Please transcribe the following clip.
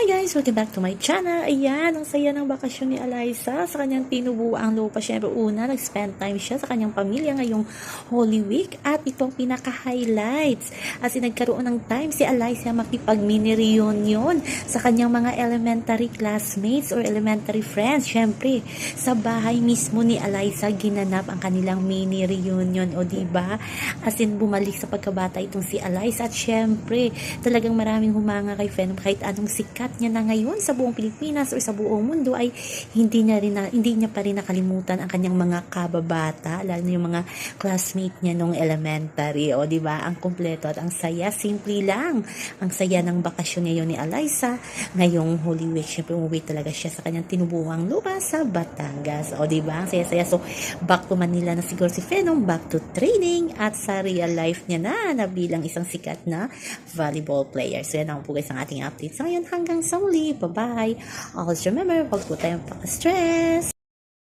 Hi guys! Welcome back to my channel. Ayan, ang saya ng bakasyon ni Eliza sa kanyang tinubuang lupa. Siyempre, una, nag-spend time siya sa kanyang pamilya ngayong Holy Week at itong pinaka-highlights. As in, nagkaroon ng time si Eliza makipag-mini reunion sa kanyang mga elementary classmates or elementary friends. Siyempre, sa bahay mismo ni Eliza ginanap ang kanilang mini reunion. O diba? As in, bumalik sa pagkabata itong si Eliza at syempre, talagang maraming humanga kay Venom kahit anong sikat niya na ngayon sa buong Pilipinas o sa buong mundo ay hindi niya rin na, hindi niya pa rin nakalimutan ang kanyang mga kababata lalo na yung mga classmate niya nung elementary. O di ba? Ang kumpleto at ang saya simple lang. Ang saya ng bakasyon ngayon ni Eliza ngayong Holy Week syempre umuwi talaga siya sa kanyang tinubuhang lupa sa Batangas. O di ba? Ang saya-saya. So back to Manila na siguro si Venom back to training at sa real life niya na na bilang isang sikat na volleyball player. So yan ang po guys ang ating update. So ngayon. Hanggang sa muli. Bye-bye. Always remember, huwag po tayong paka-stress.